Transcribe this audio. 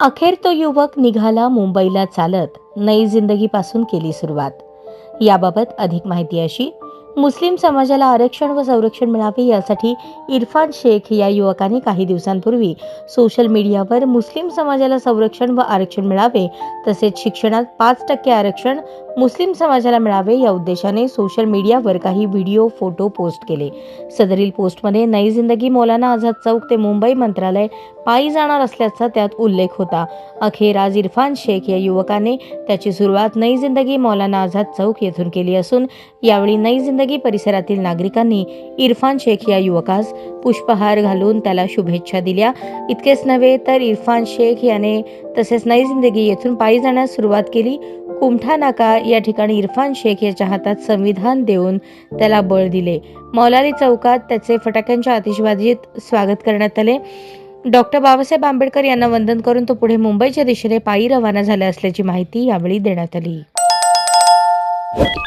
अखेर तो युवक निघाला मुंबईला चालत नई जिंदगीपासून केली सुरुवात. याबाबत अधिक माहिती अशी मुस्लिम समाजाला आरक्षण व संरक्षण मिळावे यासाठी इरफान शेख या युवकाने काही दिवसांपूर्वी सोशल मीडियावर मुस्लिम समाजाला संरक्षण व आरक्षण मिळावे तसेच शिक्षणात पाच टक्के आरक्षण मुस्लिम समाजाला मिळावे या उद्देशाने सोशल मीडियावर काही व्हिडिओ फोटो पोस्ट केले. सदरील पोस्टमध्ये नई जिंदगी मौलाना आझाद चौक ते मुंबई मंत्रालय पायी जाणार असल्याचा त्यात उल्लेख होता. अखेर आज इरफान शेख या युवकाने त्याची सुरुवात नई जिंदगी मौलाना आझाद चौक येथून केली असून यावेळी नई जिंदगी परिसरातील नागरिकांनी इरफान शेख या युवकास पुष्पहार घालून त्याला शुभेच्छा दिल्या. इतकेच नव्हे तर इरफान शेख याने तसेच नई जिंदगी येथून पायी जाण्यास सुरुवात केली. कुमठा नाका या ठिकाणी इरफान शेख याच्या हातात संविधान देऊन त्याला बळ दिले. मौलाली चौकात त्याचे फटाक्यांच्या आतिषबाजीत स्वागत करण्यात आले. डॉक्टर बाबासाहेब आंबेडकर यांना वंदन करून तो पुढे मुंबईच्या दिशेने पायी रवाना झाला असल्याची माहिती यावेळी देण्यात आली.